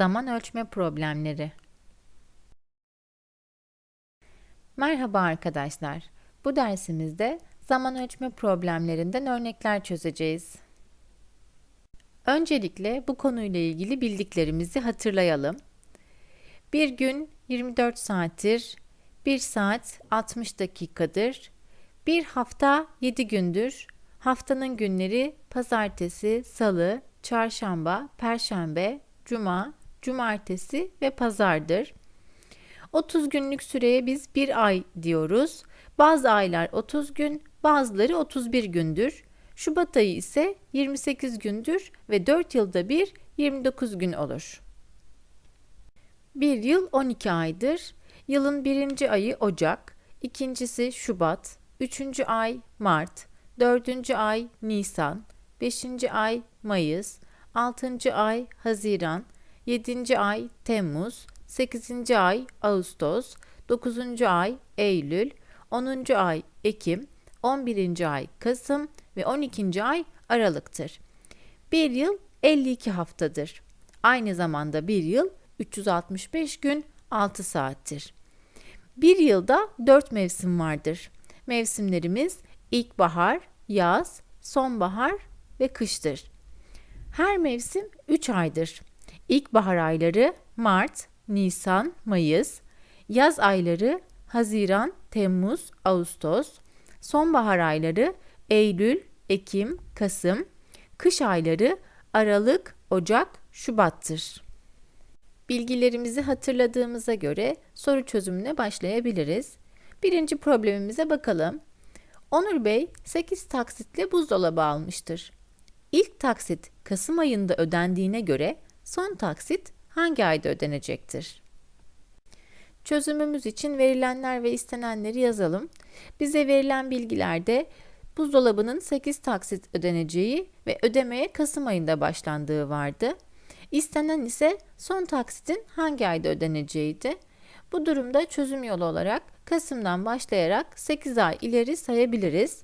Zaman ölçme problemleri. Merhaba arkadaşlar. Bu dersimizde zaman ölçme problemlerinden örnekler çözeceğiz. Öncelikle bu konuyla ilgili bildiklerimizi hatırlayalım. Bir gün 24 saattir, 1 saat 60 dakikadır, bir hafta 7 gündür, haftanın günleri pazartesi, salı, çarşamba, perşembe, cuma, cumartesi ve pazardır. 30 günlük süreye biz bir ay diyoruz. Bazı aylar 30 gün, bazıları 31 gündür. Şubat ayı ise 28 gündür ve 4 yılda bir 29 gün olur. Bir yıl 12 aydır. Yılın birinci ayı Ocak, ikincisi Şubat, üçüncü ay Mart, dördüncü ay Nisan, beşinci ay Mayıs, altıncı ay Haziran, yedinci ay Temmuz, sekizinci ay Ağustos, dokuzuncu ay Eylül, onuncu ay Ekim, on birinci ay Kasım ve on ikinci ay Aralık'tır. Bir yıl 52 haftadır. Aynı zamanda bir yıl 365 gün 6 saattir. Bir yılda 4 mevsim vardır. Mevsimlerimiz ilkbahar, yaz, sonbahar ve kıştır. Her mevsim 3 aydır. İlkbahar ayları Mart, Nisan, Mayıs, yaz ayları Haziran, Temmuz, Ağustos, sonbahar ayları Eylül, Ekim, Kasım, kış ayları Aralık, Ocak, Şubat'tır. Bilgilerimizi hatırladığımıza göre soru çözümüne başlayabiliriz. Birinci problemimize bakalım. Onur Bey 8 taksitle buzdolabı almıştır. İlk taksit Kasım ayında ödendiğine göre son taksit hangi ayda ödenecektir? Çözümümüz için verilenler ve istenenleri yazalım. Bize verilen bilgilerde buzdolabının 8 taksit ödeneceği ve ödemeye Kasım ayında başlandığı vardı. İstenen ise son taksitin hangi ayda ödeneceğiydi. Bu durumda çözüm yolu olarak Kasım'dan başlayarak 8 ay ileri sayabiliriz.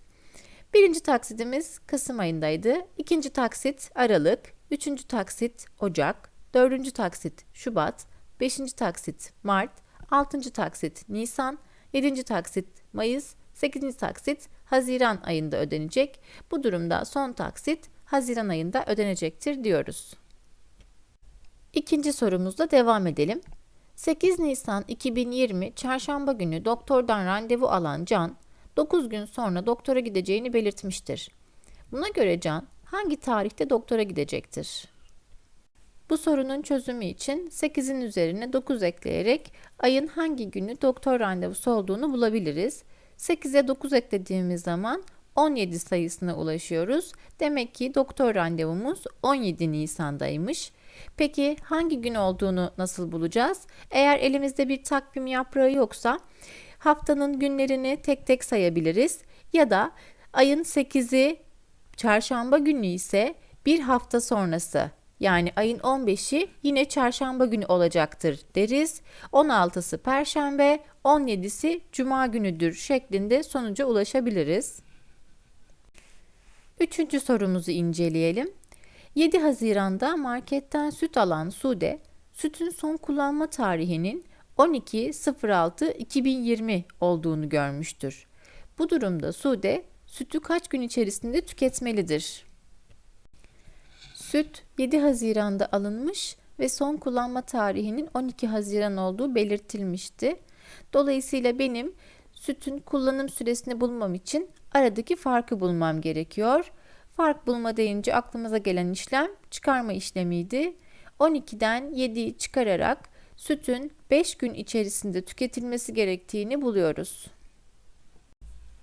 Birinci taksitimiz Kasım ayındaydı. İkinci taksit Aralık, üçüncü taksit Ocak, dördüncü taksit Şubat, beşinci taksit Mart, altıncı taksit Nisan, yedinci taksit Mayıs, sekizinci taksit Haziran ayında ödenecek. Bu durumda son taksit Haziran ayında ödenecektir diyoruz. İkinci sorumuzla devam edelim. 8 Nisan 2020 Çarşamba günü doktordan randevu alan Can, 9 gün sonra doktora gideceğini belirtmiştir. Buna göre Can hangi tarihte doktora gidecektir? Bu sorunun çözümü için 8'in üzerine 9 ekleyerek ayın hangi günü doktor randevusu olduğunu bulabiliriz. 8'e 9 eklediğimiz zaman 17 sayısına ulaşıyoruz. Demek ki doktor randevumuz 17 Nisan'daymış. Peki hangi gün olduğunu nasıl bulacağız? Eğer elimizde bir takvim yaprağı yoksa haftanın günlerini tek tek sayabiliriz ya da ayın 8'i çarşamba günü ise bir hafta sonrası yani ayın 15'i yine çarşamba günü olacaktır deriz. 16'sı perşembe, 17'si cuma günüdür şeklinde sonuca ulaşabiliriz. Üçüncü sorumuzu inceleyelim. 7 Haziran'da marketten süt alan Sude, sütün son kullanma tarihinin 12.06.2020 olduğunu görmüştür. Bu durumda Sude, sütü kaç gün içerisinde tüketmelidir? Süt 7 Haziran'da alınmış ve son kullanma tarihinin 12 Haziran olduğu belirtilmişti. Dolayısıyla benim sütün kullanım süresini bulmam için aradaki farkı bulmam gerekiyor. Fark bulma deyince aklımıza gelen işlem çıkarma işlemiydi. 12'den 7'yi çıkararak sütün 5 gün içerisinde tüketilmesi gerektiğini buluyoruz.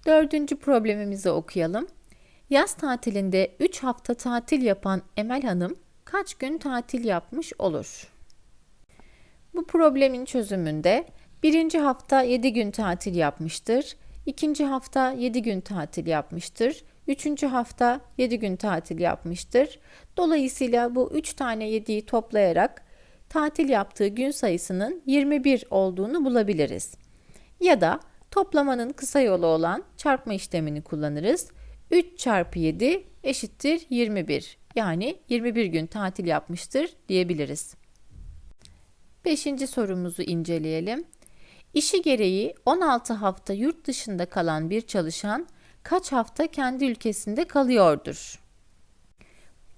Dördüncü problemimizi okuyalım. Yaz tatilinde 3 hafta tatil yapan Emel Hanım kaç gün tatil yapmış olur? Bu problemin çözümünde birinci hafta 7 gün tatil yapmıştır, ikinci hafta 7 gün tatil yapmıştır, üçüncü hafta 7 gün tatil yapmıştır. Dolayısıyla bu 3 tane 7'yi toplayarak tatil yaptığı gün sayısının 21 olduğunu bulabiliriz. Ya da toplamanın kısa yolu olan çarpma işlemini kullanırız. 3 çarpı 7 eşittir 21. Yani 21 gün tatil yapmıştır diyebiliriz. Beşinci sorumuzu inceleyelim. İşi gereği 16 hafta yurt dışında kalan bir çalışan kaç hafta kendi ülkesinde kalıyordur?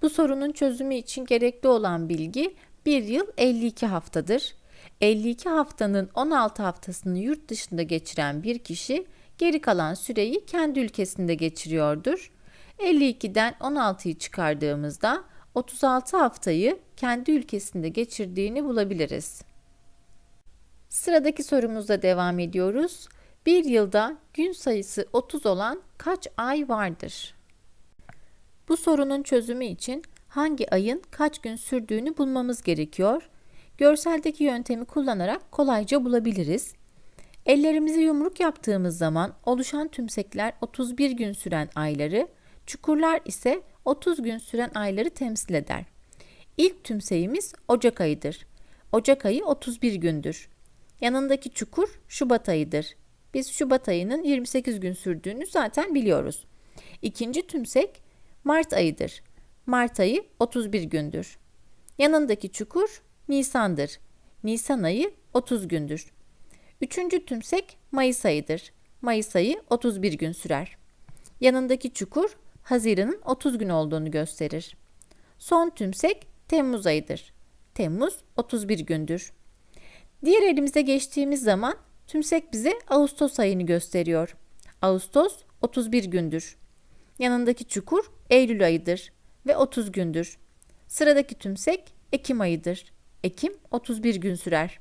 Bu sorunun çözümü için gerekli olan bilgi 1 yıl 52 haftadır. 52 haftanın 16 haftasını yurt dışında geçiren bir kişi geri kalan süreyi kendi ülkesinde geçiriyordur. 52'den 16'yı çıkardığımızda 36 haftayı kendi ülkesinde geçirdiğini bulabiliriz. Sıradaki sorumuzla devam ediyoruz. Bir yılda gün sayısı 30 olan kaç ay vardır? Bu sorunun çözümü için hangi ayın kaç gün sürdüğünü bulmamız gerekiyor. Görseldeki yöntemi kullanarak kolayca bulabiliriz. Ellerimizi yumruk yaptığımız zaman oluşan tümsekler 31 gün süren ayları, çukurlar ise 30 gün süren ayları temsil eder. İlk tümseyimiz Ocak ayıdır. Ocak ayı 31 gündür. Yanındaki çukur Şubat ayıdır. Biz Şubat ayının 28 gün sürdüğünü zaten biliyoruz. İkinci tümsek Mart ayıdır. Mart ayı 31 gündür. Yanındaki çukur Nisan'dır. Nisan ayı 30 gündür. Üçüncü tümsek Mayıs ayıdır. Mayıs ayı 31 gün sürer. Yanındaki çukur Haziran'ın 30 gün olduğunu gösterir. Son tümsek Temmuz ayıdır. Temmuz 31 gündür. Diğer elimize geçtiğimiz zaman tümsek bize Ağustos ayını gösteriyor. Ağustos 31 gündür. Yanındaki çukur Eylül ayıdır ve 30 gündür. Sıradaki tümsek Ekim ayıdır. Ekim 31 gün sürer.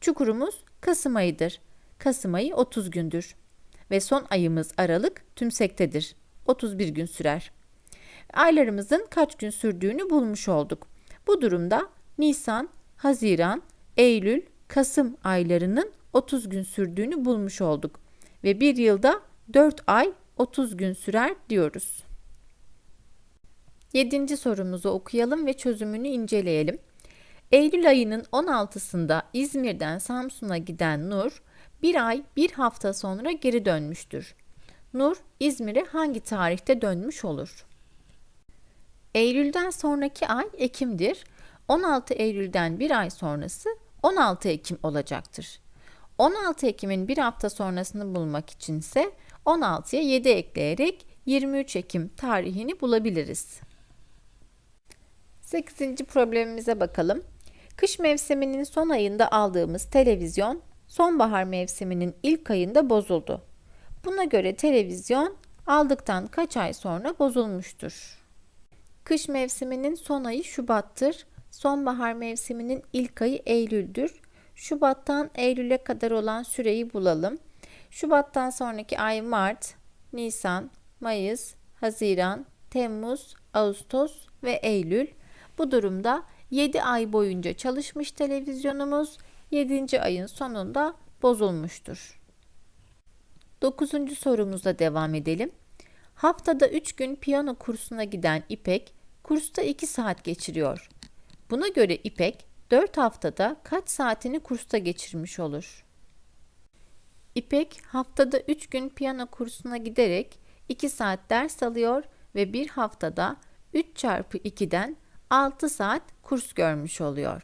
Çukurumuz Kasım ayıdır. Kasım ayı 30 gündür. Ve son ayımız Aralık tümsektedir. 31 gün sürer. Aylarımızın kaç gün sürdüğünü bulmuş olduk. Bu durumda Nisan, Haziran, Eylül, Kasım aylarının 30 gün sürdüğünü bulmuş olduk. Ve bir yılda 4 ay 30 gün sürer diyoruz. Yedinci sorumuzu okuyalım ve çözümünü inceleyelim. Eylül ayının 16'sında İzmir'den Samsun'a giden Nur, bir ay bir hafta sonra geri dönmüştür. Nur, İzmir'e hangi tarihte dönmüş olur? Eylül'den sonraki ay Ekim'dir. 16 Eylül'den bir ay sonrası 16 Ekim olacaktır. 16 Ekim'in bir hafta sonrasını bulmak içinse 16'ya 7 ekleyerek 23 Ekim tarihini bulabiliriz. 8. problemimize bakalım. Kış mevsiminin son ayında aldığımız televizyon sonbahar mevsiminin ilk ayında bozuldu. Buna göre televizyon aldıktan kaç ay sonra bozulmuştur? Kış mevsiminin son ayı Şubat'tır. Sonbahar mevsiminin ilk ayı Eylül'dür. Şubat'tan Eylül'e kadar olan süreyi bulalım. Şubat'tan sonraki ay Mart, Nisan, Mayıs, Haziran, Temmuz, Ağustos ve Eylül. Bu durumda 7 ay boyunca çalışmış televizyonumuz 7. ayın sonunda bozulmuştur. 9. sorumuzla devam edelim. Haftada 3 gün piyano kursuna giden İpek kursta 2 saat geçiriyor. Buna göre İpek 4 haftada kaç saatini kursta geçirmiş olur? İpek haftada 3 gün piyano kursuna giderek 2 saat ders alıyor ve bir haftada 3 çarpı 2'den 6 saat kurs görmüş oluyor.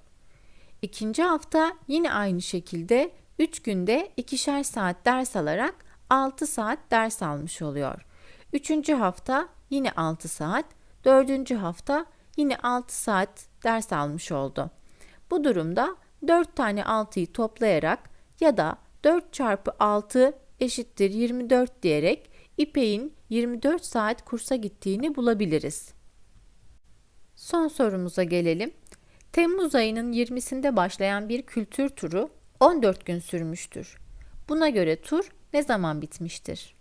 İkinci hafta yine aynı şekilde 3 günde ikişer saat ders alarak 6 saat ders almış oluyor. Üçüncü hafta yine 6 saat, dördüncü hafta yine 6 saat ders almış oldu. Bu durumda 4 tane 6'yı toplayarak ya da 4 çarpı 6 eşittir 24 diyerek İpek'in 24 saat kursa gittiğini bulabiliriz. Son sorumuza gelelim. Temmuz ayının 20'sinde başlayan bir kültür turu 14 gün sürmüştür. Buna göre tur ne zaman bitmiştir?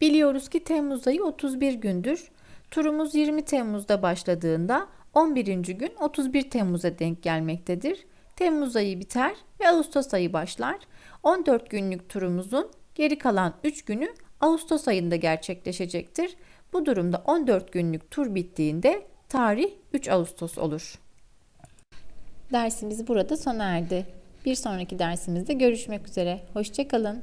Biliyoruz ki Temmuz ayı 31 gündür. Turumuz 20 Temmuz'da başladığında 11. gün 31 Temmuz'a denk gelmektedir. Temmuz ayı biter ve Ağustos ayı başlar. 14 günlük turumuzun geri kalan 3 günü Ağustos ayında gerçekleşecektir. Bu durumda 14 günlük tur bittiğinde tarih 3 Ağustos olur. Dersimiz burada sona erdi. Bir sonraki dersimizde görüşmek üzere. Hoşçakalın.